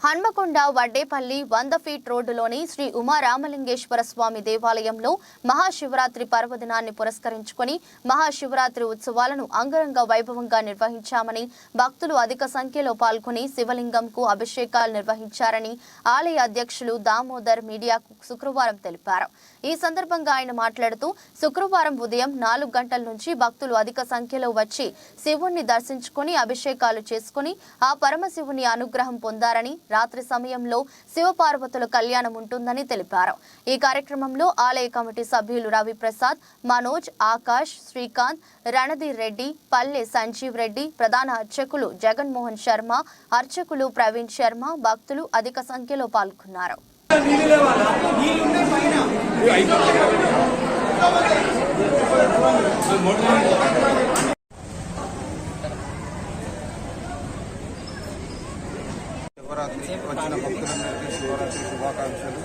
హన్మకొండ వడ్డేపల్లి వంద ఫీట్ రోడ్డులోని శ్రీ ఉమారామలింగేశ్వర స్వామి దేవాలయంలో మహాశివరాత్రి పర్వదినాన్ని పురస్కరించుకొని మహాశివరాత్రి ఉత్సవాలను అంగరంగ వైభవంగా నిర్వహించామని భక్తులు అధిక సంఖ్యలో పాల్గొని శివలింగంకు అభిషేకాలు నిర్వహించారని ఆలయ అధ్యక్షులు దామోదర్ మీడియాకు శుక్రవారం తెలిపారు. ఈ సందర్భంగా ఆయన మాట్లాడుతూ శుక్రవారం ఉదయం నాలుగు గంటల నుంచి భక్తులు అధిక సంఖ్యలో వచ్చి శివుణ్ణి దర్శించుకొని అభిషేకాలు చేసుకుని ఆ పరమశివుని అనుగ్రహం పొందారని రాత్రి సమయంలో శివపార్వతుల కళ్యాణం ఉంటుందని తెలిపారు. ఈ కార్యక్రమంలో ఆలయ కమిటీ సభ్యులు రవిప్రసాద్ మనోజ్ ఆకాష్ శ్రీకాంత్ రణధీర్ రెడ్డి పల్లె సంజీవ్ రెడ్డి ప్రధాన అర్చకులు జగన్మోహన్ శర్మ అర్చకులు ప్రవీణ్ శర్మ భక్తులు అధిక సంఖ్యలో పాల్గొన్నారు. శివరాత్రి వచ్చిన భక్తులందరికీ శివరాత్రి శుభాకాంక్షలు.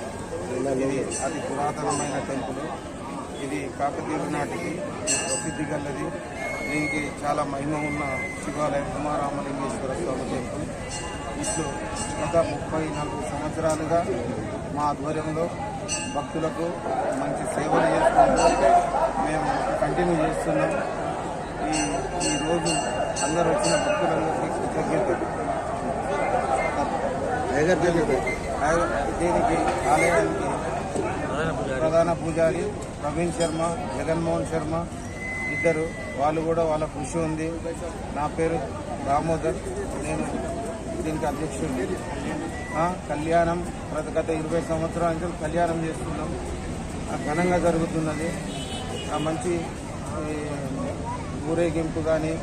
ఇది అతి పురాతనమైన టెంపుల్. ఇది కాకతీయుల నాటికి ప్రసిద్ధి గలది. దీనికి చాలా మహిమ ఉన్న శివాలయం ఉమారామలింగేశ్వర స్వామి టెంపుల్. ఇట్లు గత ముప్పై నాలుగు సంవత్సరాలుగా మా ఆధ్వర్యంలో భక్తులకు మంచి సేవలు చేసుకుంటూ మేము కంటిన్యూ చేస్తున్నాం. ఈ ఈరోజు అందరూ వచ్చిన భక్తులందరికీ కృతజ్ఞతలు. ఆయ- దీనికి ఆలయానికి ప్రధాన పూజారి ప్రవీణ్ శర్మ జగన్మోహన్ శర్మ ఇద్దరు వాళ్ళు కూడా వాళ్ళ కృషి ఉంది. నా పేరు దామోదర్ నేను దీనికి అధ్యక్షుడు ఆ, కళ్యాణం ప్రతి గత ఇరవై సంవత్సరాల నుంచి కళ్యాణం చేస్తున్నాం. ఆ, ఘనంగా జరుగుతున్నది. ఆ, మంచి ఊరేగింపు కానీ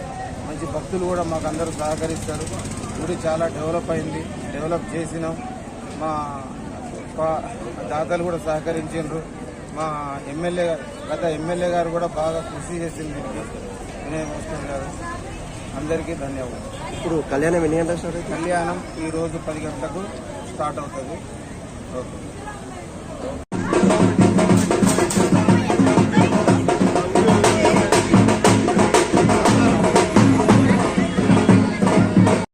మంచి భక్తులు కూడా మాకు అందరూ సహకరిస్తారు. గుడి చాలా డెవలప్ అయింది. డెవలప్ చేసినాం. మా దాతలు కూడా సహకరించారు మా ఎమ్మెల్యే గత ఎమ్మెల్యే గారు కూడా బాగా కృషి చేసింది. వినయ్ మోస్కర్ గారు అందరికీ ధన్యవాదాలు. ఇప్పుడు కళ్యాణం ఎన్ని గంటలకు స్టార్ట్ కళ్యాణం ఈ రోజు పది గంటలకు స్టార్ట్ అవుతుంది. ఓకే.